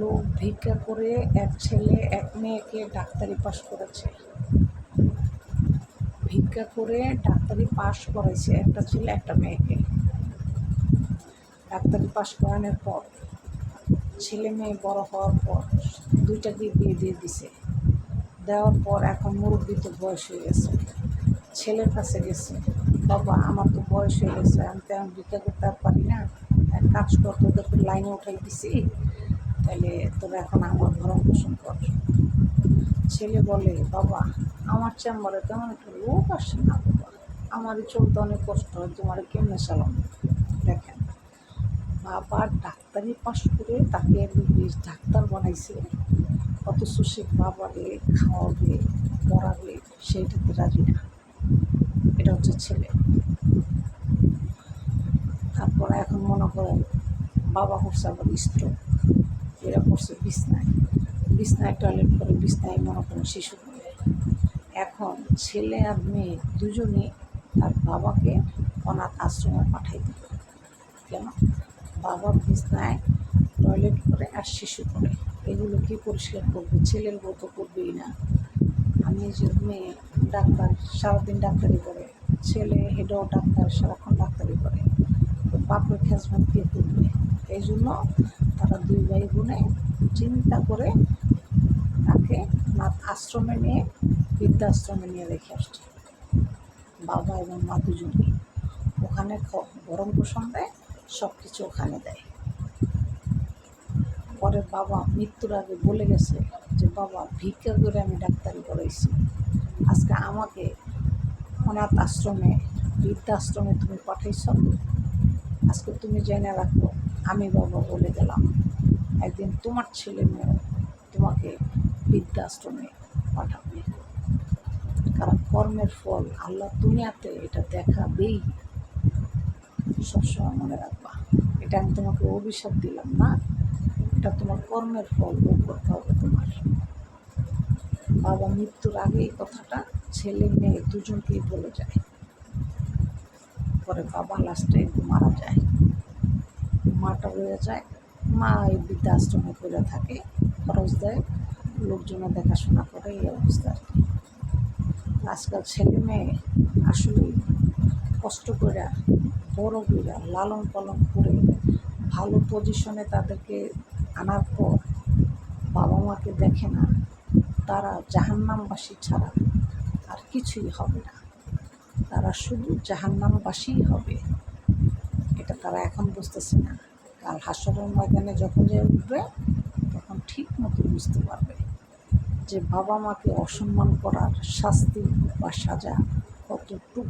লোক ভিক্ষা করে এক ছেলে, এক মেয়েকে ডাক্তারি পাশ করেছে। ভিক্ষা করে ডাক্তারি পাশ করেছে একটা ছেলে, একটা মেয়েকে। ডাক্তারি পাশ করানোর পর, ছেলে মেয়ে বড় হওয়ার পর দুইটাকে বিয়ে দিয়ে দিছে। দেওয়ার পর এখন মুরব্বী তো বয়স হয়ে গেছে। ছেলের কাছে গেছে, বাবা, আমার তো বয়স হয়ে গেছে, আমি তো ভিক্ষা করতে পারি না। কাজ কর, তোদেরকে লাইনে উঠাই দিছি। তাহলে তোরা এখন আমার ভরণ পোষণ কর। ছেলে বলে, বাবা, আমার চেম্বারে তেমন একটা লোক আসে না বাবা। আমারই চলতে অনেক কষ্ট হয়, তোমার কেমনে চালাম দেখেন, বাবা ডাক্তারি পাশ করে তাকে এমবিবিএস ডাক্তার বানাইছে। অথচ সে বাবারে খাওয়াবে, পড়াবে, সেইটাতে রাজি না। এটা হচ্ছে ছেলে। তারপর এখন মনে করেন বাবা করছে আবার বিছনায় বিছনায় টয়লেট করে বিছনায় মনে করেন শিশু এখন ছেলে আর মেয়ে দুজনে তার বাবাকে অনাথ আশ্রমে পাঠাই দিল কেন? বাবা বিছনায় টয়লেট করে আর শিশু করে। এগুলো কি পরিষ্কার করবে? ছেলের বউ তো করবেই না। আমি যে মেয়ে ডাক্তার, সারাদিন ডাক্তারি করে। ছেলে হেডও ডাক্তার, সারাক্ষণ ডাক্তারি করে। বাপের খেজমান কে করবে? এই জন্য তারা দুই ভাই বোনে চিন্তা করে নাথ আশ্রমে নিয়ে, বৃদ্ধাশ্রমে নিয়ে রেখে আসছে। বাবা এবং মা দুজনেই। ওখানে গরম পোষণ দেয় সব কিছু ওখানে দেয়। পরে বাবা মৃত্যুর আগে বলে গেছে যে, বাবা, ভিক্ষা করে আমি ডাক্তারি করাইছি। আজকে আমাকে অনাথ আশ্রমে, বৃদ্ধাশ্রমে তুমি পাঠাইছ। আজকে তুমি জেনে রাখো, আমি বাবা বলে গেলাম। একদিন তোমার ছেলে মেয়ে বৃদ্ধাশ্রমে পাঠাবে। কারণ কর্মের ফল আল্লাহ দুনিয়াতে এটা দেখাবেই। সবসময় মনে রাখবা, এটা আমি তোমাকে অভিশাপ দিলাম না, এটা তোমার কর্মের ফল ভোগ করতে হবে তোমার। বাবা মৃত্যুর আগে এই কথাটা ছেলে মেয়ে দুজনকেই বলে যায়। পরে বাবা লাস্টে মারা যায়। মাটা রয়ে যায়, মা এই বৃদ্ধাশ্রমে করে থাকে, খরচ দেয়। লোকজনে দেখাশোনা করে এই অবস্থা আর কি। আজকাল ছেলে মেয়ে আসলে কষ্ট করে বড় করে লালন পালন করে ভালো পজিশনে তাদেরকে আনার পর বাবা মাকে দেখে না, তারা জাহান্নামবাসী ছাড়া আর কিছুই হবে না। তারা শুধু জাহান্নামবাসীই হবে, এটা তারা এখন বুঝতেছে না। কাল হাসরের ময়দানে যখন যে উঠবে, তখন ঠিক মতো বুঝতে পারবে। যে বাবা মাকে অসম্মান করার শাস্তি বা সাজা কতটুকু?